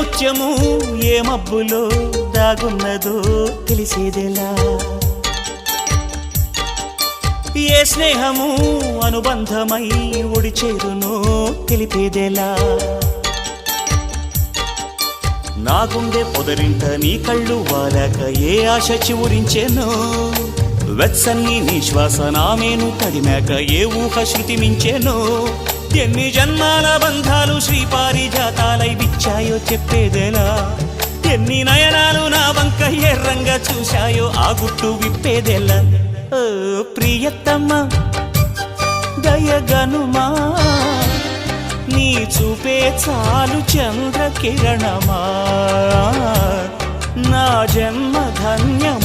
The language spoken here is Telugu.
ముత్యము ఏ మబ్బులో దాగున్నదో తెలిసేదెలా. ఏ స్నేహము అనుబంధమై ఒడి చేరునో తెలిపేదెలా. నా పొదరింట నీ కళ్ళు వాలాక ఏ ఆశ చివురించెనో. వెత్సన్ని నీ శ్వాస నామేను తడిమాక ఏ ఊహ శృతి మించెనో ఎన్ని జన్మాల బంధాలు శ్రీపారి విచ్చాయో చెప్పేదేనా? ఎన్ని నయనాలు నా వంక ఎర్రంగా చూశాయో ఆ గుట్టు విప్పేదెలా? ఓ ప్రియతమ్మ దయగనుమా నీ చూపే చాలు చంద్ర కిరణమా నా జన్మ ధన్యమా?